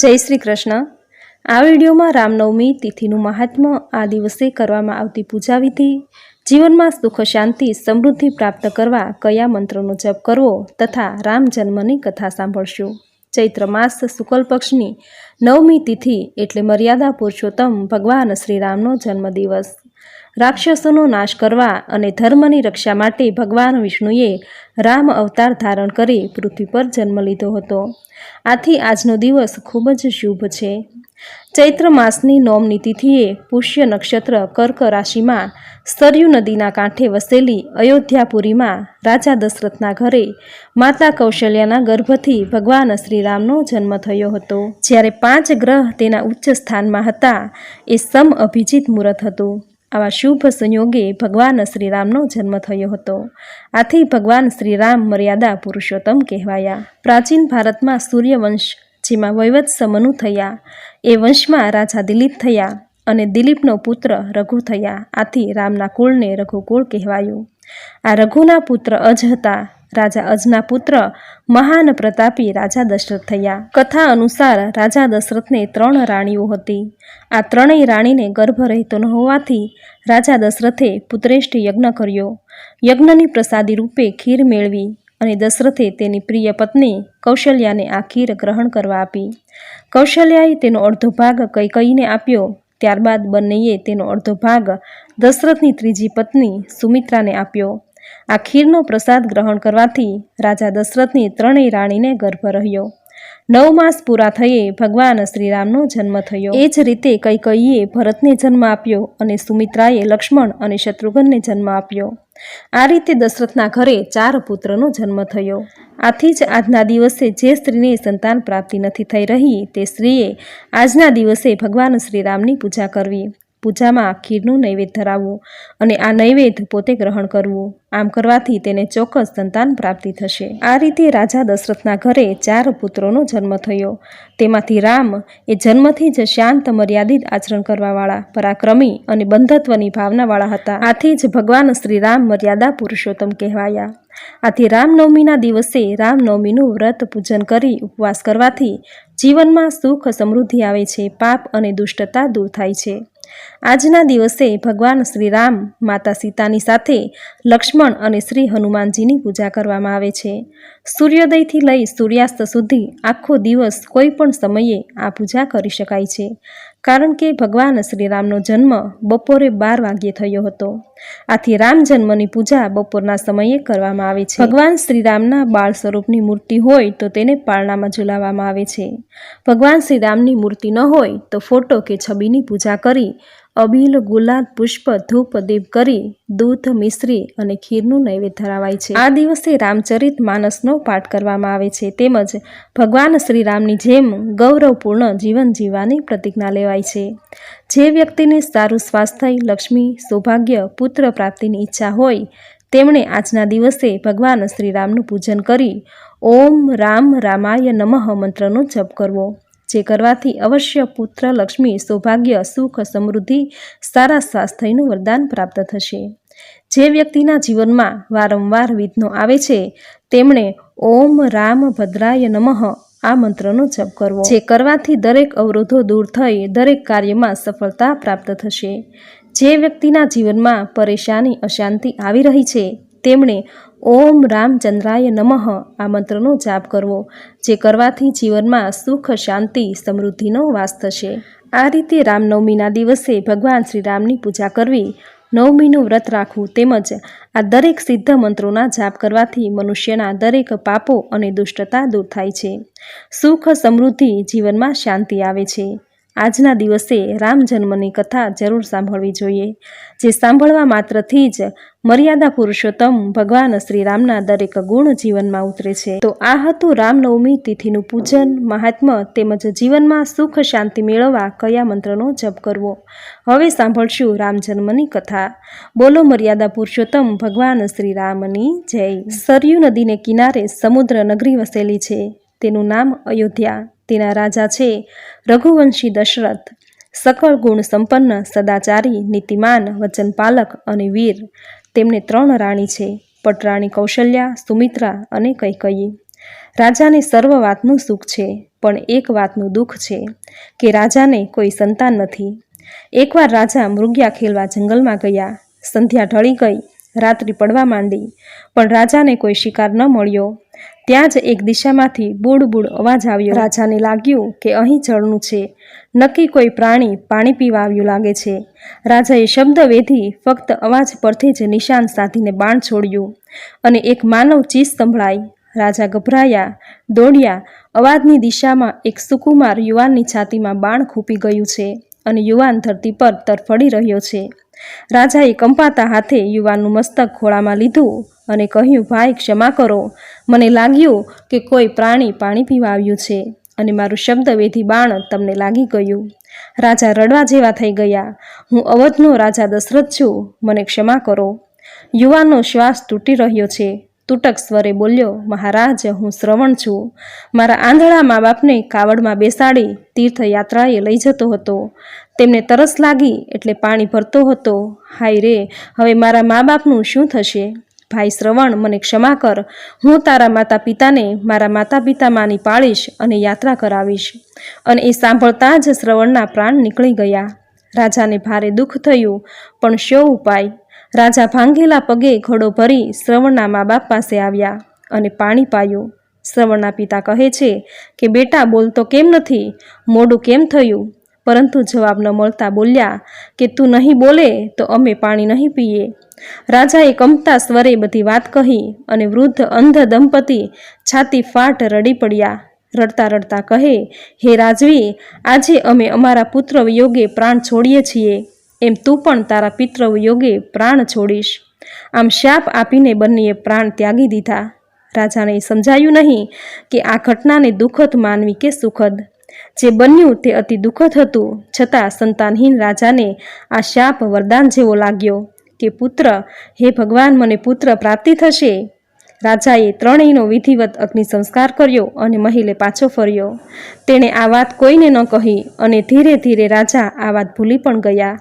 જય શ્રી કૃષ્ણ. આ વિડીયોમાં રામનવમી તિથિનું મહાત્મ્ય આ દિવસે કરવામાં આવતી પૂજા વિધિ, જીવનમાં સુખ, શાંતિ, સમૃદ્ધિ પ્રાપ્ત કરવા કયા મંત્રનો જપ કરવો તથા રામ જન્મની કથા સાંભળશું. ચૈત્ર માસ શુક્લ પક્ષની નવમી તિથિ એટલે મર્યાદા પુરુષોત્તમ ભગવાન શ્રીરામનો જન્મદિવસ. રાક્ષસોનો નાશ કરવા અને ધર્મની રક્ષા માટે ભગવાન વિષ્ણુએ રામ અવતાર ધારણ કરી પૃથ્વી પર જન્મ લીધો હતો. આથી આજનો દિવસ ખૂબ જ શુભ છે. ચૈત્ર માસની નોમની તિથિએ પુષ્ય નક્ષત્ર કર્ક રાશિમાં સરયુ નદીના કાંઠે વસેલી અયોધ્યાપુરીમાં રાજા દશરથના ઘરે માતા કૌશલ્યાના ગર્ભથી ભગવાન શ્રીરામનો જન્મ થયો હતો. જ્યારે પાંચ ગ્રહ તેના ઉચ્ચ સ્થાનમાં હતા, એ સમ અભિજીત મુહૂર્ત હતું. આવા શુભ સંયોગે ભગવાન શ્રીરામનો જન્મ થયો હતો. આથી ભગવાન શ્રીરામ મર્યાદા પુરુષોત્તમ કહેવાયા. પ્રાચીન ભારતમાં સૂર્યવંશ, જેમાં વૈવત સમનુ થયા. એ વંશમાં રાજા દિલીપ થયા અને દિલીપનો પુત્ર રઘુ થયા. આથી રામના કુળને રઘુકુળ કહેવાયું. આ રઘુના પુત્ર અજ હતા. રાજા અજના પુત્ર મહાન પ્રતાપી રાજા દશરથ થયા. કથા અનુસાર રાજા દશરથને ત્રણ રાણીઓ હતી. આ ત્રણેય રાણીને ગર્ભ રહેતો ન હોવાથી રાજા દશરથે પુત્રેષ્ઠ યજ્ઞ કર્યો. યજ્ઞની પ્રસાદી રૂપે ખીર મેળવી અને દશરથે તેની પ્રિય પત્ની કૌશલ્યાને આ ખીર ગ્રહણ કરવા આપી. કૌશલ્યાએ તેનો અડધો ભાગ કઈ કઈને આપ્યો. ત્યારબાદ બંનેએ તેનો અડધો ભાગ દશરથની ત્રીજી પત્ની સુમિત્રાને આપ્યો. આ ખીરનો પ્રસાદ ગ્રહણ કરવાથી રાજા દશરથની ત્રણેય રાણીને ગર્ભ રહ્યો. નવ માસ પૂરા થયે ભગવાન શ્રીરામનો જન્મ થયો. એ જ રીતે કૈકયીએ ભરતને જન્મ આપ્યો અને સુમિત્રાએ લક્ષ્મણ અને શત્રુઘ્નને જન્મ આપ્યો. આ રીતે દશરથના ઘરે ચાર પુત્રનો જન્મ થયો. આથી જ આજના દિવસે જે સ્ત્રીને સંતાન પ્રાપ્તિ નથી થઈ રહી, તે સ્ત્રીએ આજના દિવસે ભગવાન શ્રીરામની પૂજા કરવી. પૂજામાં ખીરનું નૈવેદ્ય ધરાવવું અને આ નૈવેદ્ય પોતે ગ્રહણ કરવું. આમ કરવાથી તેને ચોક્કસ સંતાન પ્રાપ્તિ થશે. આ રીતે રાજા દશરથના ઘરે ચાર પુત્રોનો જન્મ થયો. તેમાંથી રામ એ જન્મથી જ શાંત મર્યાદિત આચરણ કરવાવાળા, પરાક્રમી અને બંધત્વની ભાવનાવાળા હતા. આથી જ ભગવાન શ્રી રામ મર્યાદા પુરુષોત્તમ કહેવાયા. આથી રામનવમીના દિવસે રામનવમીનું વ્રત પૂજન કરી ઉપવાસ કરવાથી જીવનમાં સુખ સમૃદ્ધિ આવે છે, પાપ અને દુષ્ટતા દૂર થાય છે. આજના દિવસે ભગવાન શ્રીરામ માતા સીતાની સાથે લક્ષ્મણ અને શ્રી હનુમાનજીની પૂજા કરવામાં આવે છે. સૂર્યોદયથી લઈ સૂર્યાસ્ત સુધી આખો દિવસ કોઈ પણ સમયે આ પૂજા કરી શકાય છે. કારણ કે ભગવાન શ્રીરામનો જન્મ બપોરે બાર વાગ્યે થયો હતો. આથી રામ જન્મની પૂજા બપોરના સમયે કરવામાં આવે છે. ભગવાન શ્રીરામના બાળ સ્વરૂપની મૂર્તિ હોય તો તેને પારણામાં ઝુલાવવામાં આવે છે. ભગવાન શ્રીરામની મૂર્તિ ન હોય તો ફોટો કે છબીની પૂજા કરી અબીલ ગુલાલ પુષ્પ ધૂપ દીપ કરી દૂધ, મિશ્રી અને ખીરનું નૈવેદ્ય ધરાવાય છે. આ દિવસે રામચરિત માનસનો પાઠ કરવામાં આવે છે. તેમજ ભગવાન શ્રીરામની જેમ ગૌરવપૂર્ણ જીવન જીવવાની પ્રતિજ્ઞા લેવાય છે. જે વ્યક્તિને સારું સ્વાસ્થ્ય, લક્ષ્મી, સૌભાગ્ય, પુત્ર પ્રાપ્તિની ઈચ્છા હોય, તેમણે આજના દિવસે ભગવાન શ્રીરામનું પૂજન કરી ઓમ રામ રામાય નમઃ મંત્રનો જપ કરવો. જે કરવાથી અવશ્ય પુત્ર લક્ષ્મી સૌભાગ્ય, સુખ, સમૃદ્ધિ, સારા સ્વાસ્થ્યનું વરદાન પ્રાપ્ત થશે. જે વ્યક્તિના જીવનમાં વારંવાર વિઘ્નો આવે છે, તેમણે ઓમ રામ ભદ્રાય નમઃ આ મંત્રનો જપ કરવો. જે કરવાથી દરેક અવરોધો દૂર થઈ, દરેક કાર્યમાં સફળતા પ્રાપ્ત થશે. જે વ્યક્તિના જીવનમાં પરેશાની, અશાંતિ આવી રહી છે, તેમણે ઓમ રામચંદ્રાય નમઃ આ મંત્રનો જાપ કરવો, જે કરવાથી જીવનમાં સુખ, શાંતિ, સમૃદ્ધિનો વાસ થશે. આ રીતે રામનવમીના દિવસે ભગવાન શ્રી રામની પૂજા કરવી, નવમીનું વ્રત રાખવું તેમજ આ દરેક સિદ્ધ મંત્રોના જાપ કરવાથી મનુષ્યના દરેક પાપો અને દુષ્ટતા દૂર થાય છે. સુખ, સમૃદ્ધિ જીવનમાં શાંતિ આવે છે. આજના દિવસે રામ જન્મની કથા જરૂર સાંભળવી જોઈએ, જે સાંભળવા માત્રથી જ મર્યાદા પુરુષોત્તમ ભગવાન શ્રી રામના દરેક ગુણ જીવનમાં ઉતરે છે. તો આ હતું રામનવમી તિથિનું પૂજન. મહાત્મ્ય તેમજ જીવનમાં સુખ શાંતિ મેળવવા કયા મંત્રનો જપ કરવો? હવે સાંભળશું રામ જન્મની કથા. બોલો મર્યાદા પુરુષોત્તમ ભગવાન શ્રી રામની જય. સરયુ નદીને કિનારે સમુદ્ર નગરી વસેલી છે. તેનું નામ અયોધ્યા. તેના રાજા છે રઘુવંશી દશરથ. સકળ ગુણ સંપન્ન, સદાચારી, નીતિમાન, વચનપાલક અને વીર. તેમને ત્રણ રાણી છે, પટરાણી કૌશલ્યા, સુમિત્રા અને કૈકયી. રાજાને સર્વ વાતનું સુખ છે, પણ એક વાતનું દુઃખ છે, કે રાજાને કોઈ સંતાન નથી. એકવાર રાજા મૃગ્યા ખેલવા જંગલમાં ગયા, સંધ્યા ઢળી ગઈ, રાત્રિ પડવા માંડી, પણ રાજાને કોઈ શિકાર ન મળ્યો. ત્યાં જ એક દિશામાંથી બુડ બુડ અવાજ આવ્યો. રાજાને લાગ્યું કે અહીં જળનું છે. નક્કી કોઈ પ્રાણી પાણી પીવા આવ્યું લાગે છે. રાજાએ શબ્દ વેધી ફક્ત અવાજ પરથી જ નિશાન સાધીને બાણ છોડ્યું અને એક માનવ ચીસ સંભળાઈ. રાજા ગભરાયા, દોડ્યા. અવાજની દિશામાં એક સુકુમાર યુવાનની છાતીમાં બાણ ખૂપી ગયું છે. અને યુવાન ધરતી પર તરફડી રહ્યો છે. રાજાએ કંપાતા હાથે યુવાનનું મસ્તક ખોળામાં લીધું અને કહ્યું, ભાઈ, ક્ષમા કરો. મને લાગ્યું કે કોઈ પ્રાણી પાણી પીવા આવ્યું છે અને મારું શબ્દ વેધી બાણ તમને લાગી ગયું. રાજા રડવા જેવા થઈ ગયા. હું અવધનો રાજા દશરથ છું. મને ક્ષમા કરો. યુવાનનો શ્વાસ તૂટી રહ્યો છે. તૂટક સ્વરે બોલ્યો, મહારાજ, હું શ્રવણ છું. મારા આંધળા મા બાપને કાવડમાં બેસાડી તીર્થયાત્રાએ લઈ જતો હતો. તેમને તરસ લાગી એટલે પાણી ભરતો હતો. હાય રે, હવે મારા મા બાપનું શું થશે? ભાઈ શ્રવણ, મને ક્ષમા કર. હું તારા માતા પિતાને મારા માતા પિતા માની પાળીશ અને યાત્રા કરાવીશ. અને એ સાંભળતા જ શ્રવણના પ્રાણ નીકળી ગયા. રાજાને ભારે દુઃખ થયું, પણ શો ઉપાય? રાજા ભાંગેલા પગે ઘોડો ભરી શ્રવણના મા બાપ પાસે આવ્યા અને પાણી પાયું. શ્રવણના પિતા કહે છે કે, બેટા બોલતો કેમ નથી? મોડું કેમ થયું? પરંતુ જવાબ ન મળતા બોલ્યા કે, તું નહીં બોલે તો અમે પાણી નહીં પીએ. રાજાએ કંપતા સ્વરે બધી વાત કહી અને વૃદ્ધ અંધ દંપતી છાતી ફાટ રડી પડ્યા. રડતા રડતા કહે, હે રાજવી, આજે અમે અમારા પુત્ર વિયોગે પ્રાણ છોડીએ છીએ. એમ તું પણ તારા પિતૃ યોગે પ્રાણ છોડીશ. આમ શાપ આપીને બંનેએ પ્રાણ ત્યાગી દીધા. રાજાને સમજાયું નહીં કે આ ઘટનાને દુઃખદ માનવી કે સુખદ. જે બન્યું તે અતિ દુઃખદ હતું. છતાં સંતાનહીન રાજાને આ શાપ વરદાન જેવો લાગ્યો કે, પુત્ર, હે ભગવાન, મને પુત્ર પ્રાપ્તિ થશે. રાજાએ ત્રણેયનો વિધિવત અગ્નિ સંસ્કાર કર્યો અને મહિલે પાછો ફર્યો. તેણે આ વાત કોઈને ન કહી અને ધીરે ધીરે રાજા આ વાત ભૂલી પણ ગયા.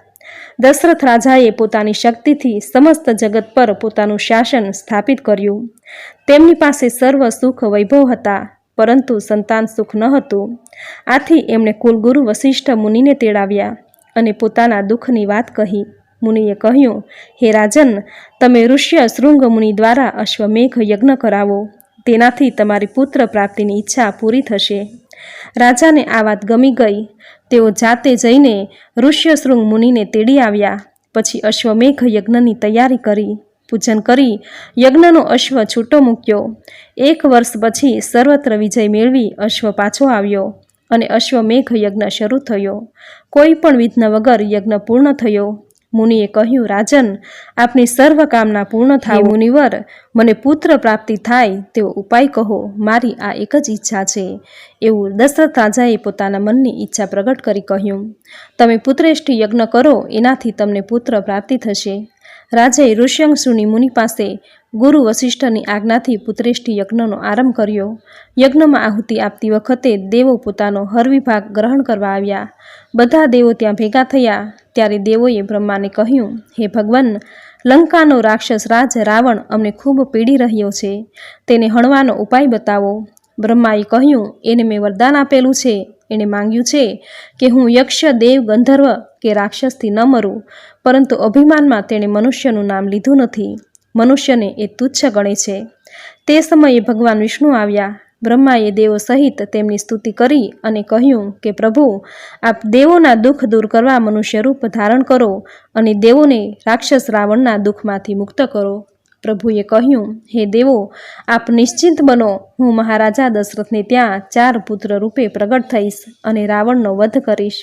દશરથ રાજાએ પોતાની શક્તિથી સમસ્ત જગત પર પોતાનું શાસન સ્થાપિત કર્યું. તેમની પાસે સર્વ સુખ વૈભવ હતા, પરંતુ સંતાન સુખ ન હતું. આથી એમણે કુલગુરુ વશિષ્ઠ મુનિને તેડાવ્યા અને પોતાના દુઃખની વાત કહી. મુનિએ કહ્યું, હે રાજન, તમે ઋષ્ય શૃંગ મુનિ દ્વારા અશ્વમેઘ યજ્ઞ કરાવો. તેનાથી તમારી પુત્ર પ્રાપ્તિની ઈચ્છા પૂરી થશે. રાજાને આ વાત ગમી ગઈ. તેઓ જાતે જઈને ઋષ્યશૃંગ મુનિને તેડી આવ્યા. પછી અશ્વમેઘ યજ્ઞની તૈયારી કરી. પૂજન કરી યજ્ઞનો અશ્વ છૂટો મૂક્યો. એક વર્ષ પછી સર્વત્ર વિજય મેળવી અશ્વ પાછો આવ્યો અને અશ્વમેઘ યજ્ઞ શરૂ થયો. કોઈ પણ વિઘ્ન વગર યજ્ઞ પૂર્ણ થયો. મુનિએ કહ્યું, રાજન, આપની સર્વ કામના પૂર્ણ થાય મુનિવર, મને પુત્ર પ્રાપ્તિ થાય તેવો ઉપાય કહો, મારી આ એક જ ઈચ્છા છે. એવું દશરથ રાજાએ પોતાના મનની ઈચ્છા પ્રગટ કરી કહ્યું. તમે પુત્રેષ્ઠી યજ્ઞ કરો, એનાથી તમને પુત્ર પ્રાપ્તિ થશે. રાજાએ ઋષ્યંશુની મુનિ પાસે ગુરુ વશિષ્ઠની આજ્ઞાથી પુત્રેષ્ઠી યજ્ઞનો આરંભ કર્યો. યજ્ઞમાં આહુતિ આપતી વખતે દેવો પોતાનો હરવિભાગ ગ્રહણ કરવા આવ્યા. બધા દેવો ત્યાં ભેગા થયા. ત્યારે દેવોએ બ્રહ્માને કહ્યું, હે ભગવાન, લંકાનો રાક્ષસ રાજ રાવણ અમને ખૂબ પીડી રહ્યો છે. તેને હણવાનો ઉપાય બતાવો. બ્રહ્માએ કહ્યું, એને મેં વરદાન આપેલું છે. એણે માંગ્યું છે કે હું યક્ષ, દેવ, ગંધર્વ કે રાક્ષસથી ન મરું, પરંતુ અભિમાનમાં તેણે મનુષ્યનું નામ લીધું નથી. મનુષ્યને એ તુચ્છ ગણે છે. તે સમયે ભગવાન વિષ્ણુ આવ્યા. બ્રહ્માએ દેવો સહિત તેમની સ્તુતિ કરી અને કહ્યું કે, પ્રભુ, આપ દેવોના દુઃખ દૂર કરવા મનુષ્ય રૂપ ધારણ કરો અને દેવોને રાક્ષસ રાવણના દુઃખમાંથી મુક્ત કરો. પ્રભુએ કહ્યું, હે દેવો, આપ નિશ્ચિંત બનો. હું મહારાજા દશરથને ત્યાં ચાર પુત્ર રૂપે પ્રગટ થઈશ અને રાવણનો વધ કરીશ.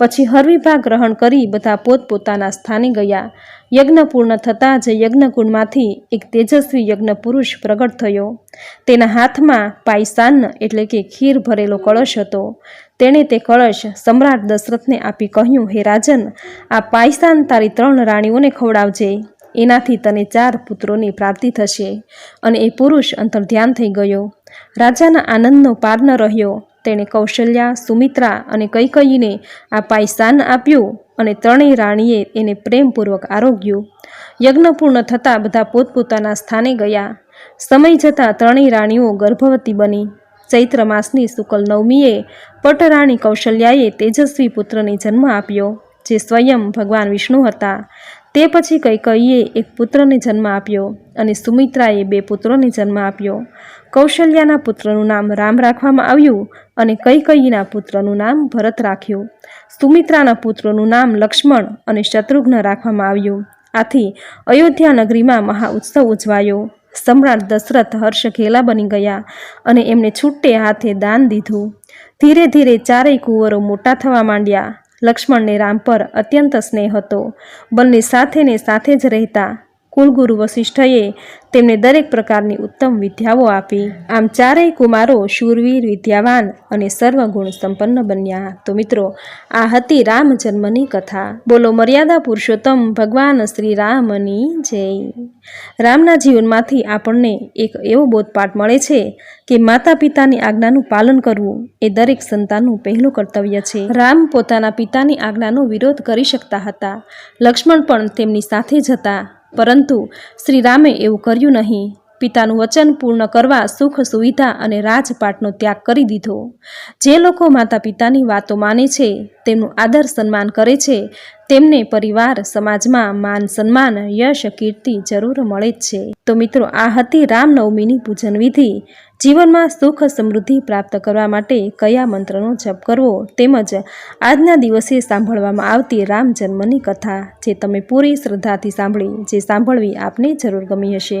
પછી હરવિભાગ ગ્રહણ કરી બધા પોતપોતાના સ્થાને ગયા. યજ્ઞ પૂર્ણ થતાં જ યજ્ઞકુંડમાંથી એક તેજસ્વી યજ્ઞ પુરુષ પ્રગટ થયો. તેના હાથમાં પાયસાન એટલે કે ખીર ભરેલો કળશ હતો. તેણે તે કળશ સમ્રાટ દશરથને આપી કહ્યું, હે રાજન, આ પાયસાન તારી ત્રણ રાણીઓને ખવડાવજે. એનાથી તને ચાર પુત્રોની પ્રાપ્તિ થશે. અને એ પુરુષ અંતર ધ્યાન થઈ ગયો. રાજાના આનંદનો પાર ન રહ્યો. તેણે કૌશલ્યા, સુમિત્રા અને કૈકયીને આ પાયસાન આપ્યું અને ત્રણેય રાણીએ એને પ્રેમપૂર્વક આરોગ્યું. યજ્ઞ પૂર્ણ થતાં બધા પોતપોતાના સ્થાને ગયા. સમય જતાં ત્રણેય રાણીઓ ગર્ભવતી બની. ચૈત્ર માસની શુકલ નવમીએ પટરાણી કૌશલ્યાએ તેજસ્વી પુત્રને જન્મ આપ્યો, જે સ્વયં ભગવાન વિષ્ણુ હતા. તે પછી કૈકયીએ એક પુત્રને જન્મ આપ્યો અને સુમિત્રાએ બે પુત્રોને જન્મ આપ્યો. કૌશલ્યાના પુત્રનું નામ રામ રાખવામાં આવ્યું અને કૈકયીના પુત્રનું નામ ભરત રાખ્યું. સુમિત્રાના પુત્રોનું નામ લક્ષ્મણ અને શત્રુઘ્ન રાખવામાં આવ્યું. આથી અયોધ્યા નગરીમાં મહા ઉત્સવ ઉજવાયો. સમ્રાટ દશરથ હર્ષ ઘેલા બની ગયા અને એમણે છૂટે હાથે દાન દીધું. ધીરે ધીરે ચારેય કુંવરો મોટા થવા માંડ્યા. લક્ષ્મણને રામ પર અત્યંત સ્નેહ હતો. બંને સાથે ને સાથે જ રહેતા કુલગુરુ વસિષ્ઠએ તેમને દરેક પ્રકારની ઉત્તમ વિદ્યાઓ આપી. આમ ચારેય કુમારો શૂરવીર, વિદ્યાવાન અને સર્વગુણ સંપન્ન બન્યા. તો મિત્રો, આ હતી રામ જન્મની કથા. બોલો, મર્યાદા પુરુષોત્તમ, ભગવાન શ્રી રામની જય. રામના જીવનમાંથી આપણને એક એવો બોધપાઠ મળે છે કે માતા પિતાની આજ્ઞાનું પાલન કરવું એ દરેક સંતાનનું પહેલું કર્તવ્ય છે. રામ પોતાના પિતાની આજ્ઞાનો વિરોધ કરી શકતા હતા. લક્ષ્મણ પણ તેમની સાથે જ હતા. પરંતુ શ્રીરામે એવું કર્યું નહીં. પિતાનું વચન પૂર્ણ કરવા સુખ, સુવિધા અને રાજપાટનો ત્યાગ કરી દીધો. જે લોકો માતા પિતાની વાતો માને છે, તેમનું આદર સન્માન કરે છે, તેમને પરિવાર, સમાજમાં માન સન્માન, યશ, કીર્તિ જરૂર મળે જ છે. તો મિત્રો, આ હતી રામનવમીની પૂજન વિધિ. જીવનમાં સુખ, સમૃદ્ધિ પ્રાપ્ત કરવા માટે કયા મંત્રનો જપ કરવો તેમજ આજના દિવસે સાંભળવામાં આવતી રામ જન્મની કથા, જે તમે પૂરી શ્રદ્ધાથી સાંભળી, જે સાંભળવી આપને જરૂર ગમી હશે.